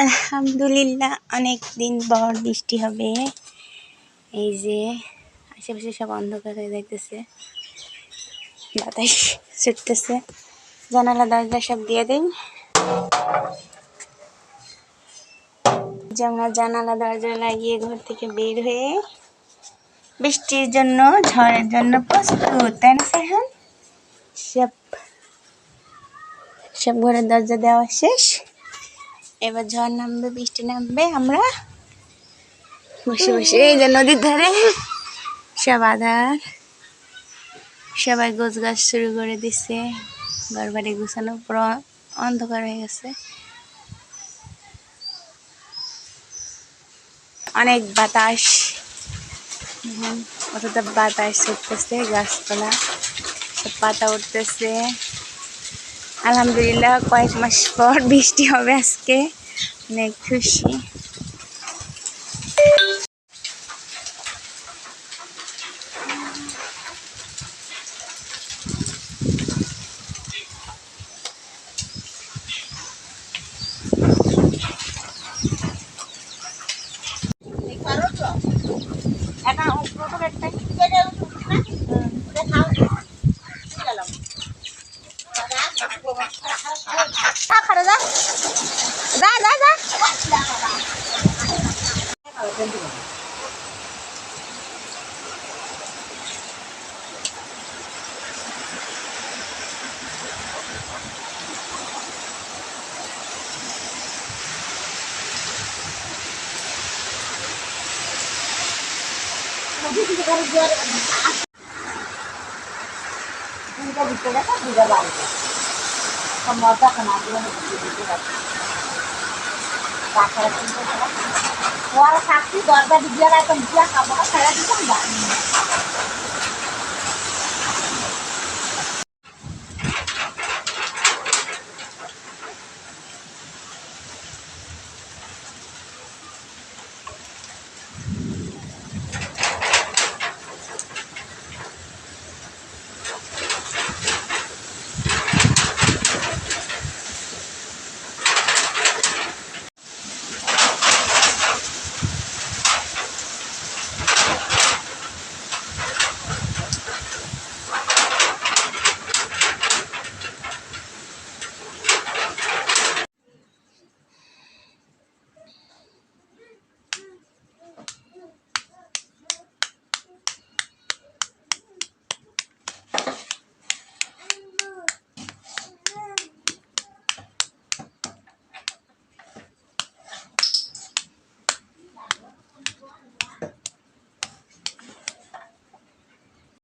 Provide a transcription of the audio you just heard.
আলহামদুলিল্লাহ অনেক দিন পর বৃষ্টি হবে। এই যে আশেপাশে সব অন্ধকার হয়ে যাইতেছে। বাতাস ছুটতেছে। জানালা, দরজা সব দিয়ে দিন আমরা জানালা, দরজা লাগিয়ে ঘর থেকে বের হয়ে বৃষ্টির জন্য, ঝড়ের জন্য প্রস্তুত, তাই না সাইহান সব সব ঘরের দরজা দেওয়া শেষ। এবার ঝড় নামবে, বৃষ্টি নামবে, আমরা বসে বসে, এই যে নদীর ধারে সব আধার, সবাই গোছ গাছ শুরু করে দিচ্ছে ঘর বাড়ি গুছানো পুরো অন্ধকার হয়ে গেছে। অনেক বাতাস অতটা বাতাস উঠতেছে, গাছপালা, সব পাতা উঠতেছে। আলহামদুলিল্লাহ, কয়েক মাস পর বৃষ্টি হবে আজকে। অনেক খুশি এখন প্রথম ওরা থাকছি দরজা দিয়ে একদম দিয়া খাব ফেলা দিতাম